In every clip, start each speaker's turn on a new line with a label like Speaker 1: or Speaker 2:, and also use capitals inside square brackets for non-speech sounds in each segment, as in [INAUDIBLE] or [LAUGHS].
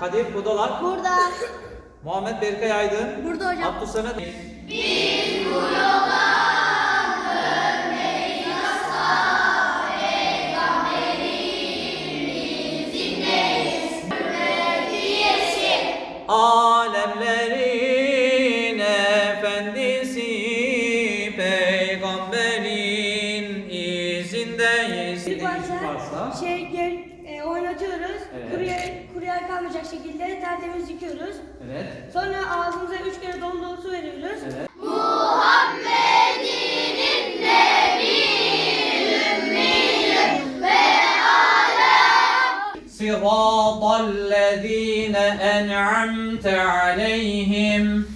Speaker 1: Kadir Budalar.
Speaker 2: Burada. [LAUGHS]
Speaker 1: Muhammed Berkay Aydın.
Speaker 2: Burada hocam.
Speaker 1: Abdülsamet. Alemlerin efendisi peygamberin izindeyiz.
Speaker 2: Bir
Speaker 1: varsa.
Speaker 2: şey kalmayacak şekilde tertemiz yıkıyoruz.
Speaker 1: Evet.
Speaker 2: Sonra ağzımıza üç kere dolu dolu veriyoruz.
Speaker 1: Evet.
Speaker 3: Muhammed'in
Speaker 1: nebi ümmiyim ve ala Sıratallezine en'amte aleyhim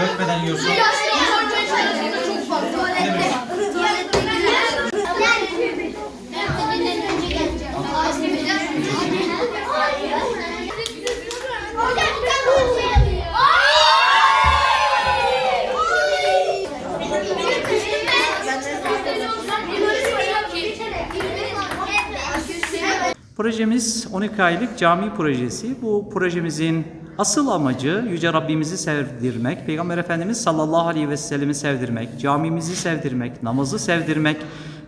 Speaker 1: Dökmeden yiyorsun. Projemiz 12 aylık cami projesi. Bu projemizin asıl amacı Yüce Rabbimizi sevdirmek, Peygamber Efendimiz sallallahu aleyhi ve sellemi sevdirmek, camimizi sevdirmek, namazı sevdirmek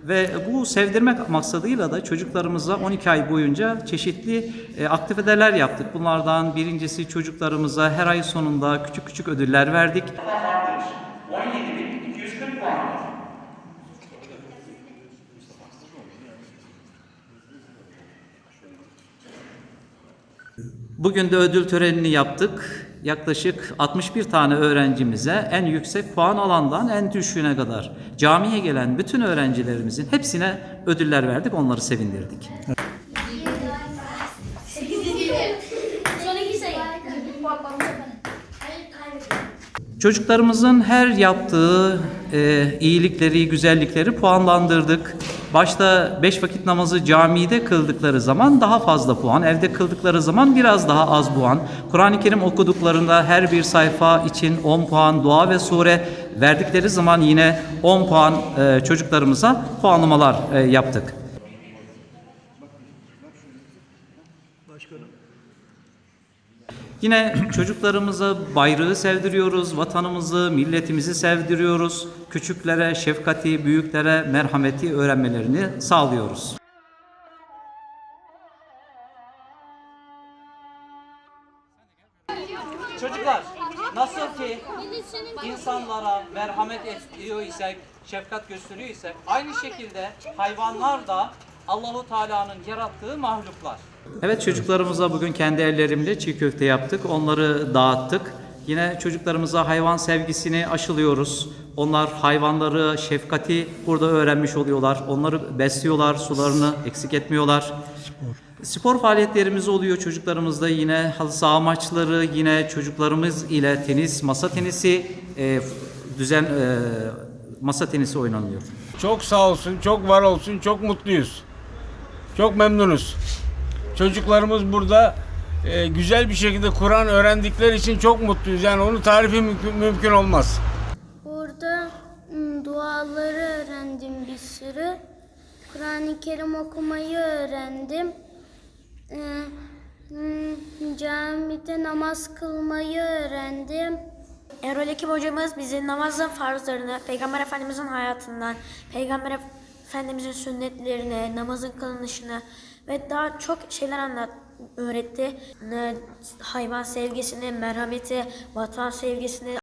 Speaker 1: ve bu sevdirmek maksadıyla da çocuklarımıza 12 ay boyunca çeşitli e, aktiviteler yaptık. Bunlardan birincisi çocuklarımıza her ay sonunda küçük küçük ödüller verdik. 17.240 puan. Bugün de ödül törenini yaptık. Yaklaşık 61 tane öğrencimize en yüksek puan alandan en düşüğüne kadar camiye gelen bütün öğrencilerimizin hepsine ödüller verdik, onları sevindirdik. Çocuklarımızın her yaptığı e, iyilikleri, güzellikleri puanlandırdık. Başta beş vakit namazı camide kıldıkları zaman daha fazla puan, evde kıldıkları zaman biraz daha az puan. Kur'an-ı Kerim okuduklarında her bir sayfa için 10 puan, dua ve sure verdikleri zaman yine 10 puan e, çocuklarımıza puanlamalar e, yaptık. Yine çocuklarımıza bayrağı sevdiriyoruz, vatanımızı, milletimizi sevdiriyoruz. Küçüklere şefkati, büyüklere merhameti öğrenmelerini sağlıyoruz. Çocuklar, nasıl ki insanlara merhamet ediyor isek, şefkat gösteriyor isek, aynı şekilde hayvanlar da Allahu Teala'nın yarattığı mahluklar. Evet çocuklarımıza bugün kendi ellerimle çiğ köfte yaptık. Onları dağıttık. Yine çocuklarımıza hayvan sevgisini aşılıyoruz. Onlar hayvanları, şefkati burada öğrenmiş oluyorlar. Onları besliyorlar, sularını eksik etmiyorlar. Spor. Spor faaliyetlerimiz oluyor çocuklarımızda yine halı saha maçları, yine çocuklarımız ile tenis, masa tenisi e, düzen e, masa tenisi oynanıyor.
Speaker 4: Çok sağ olsun, çok var olsun, çok mutluyuz. Çok memnunuz. Çocuklarımız burada e, güzel bir şekilde Kur'an öğrendikleri için çok mutluyuz. Yani onu tarifi mümkün, mümkün olmaz.
Speaker 3: Burada duaları öğrendim bir sürü. Kur'an-ı Kerim okumayı öğrendim. Im, camide namaz kılmayı öğrendim.
Speaker 5: Erol Ekim hocamız bize namazın farzlarını, Peygamber Efendimizin hayatından, Peygamber Efendimizin sünnetlerini, namazın kılınışını ve daha çok şeyler anlat öğretti. Hayvan sevgisini, merhameti, vatan sevgisini,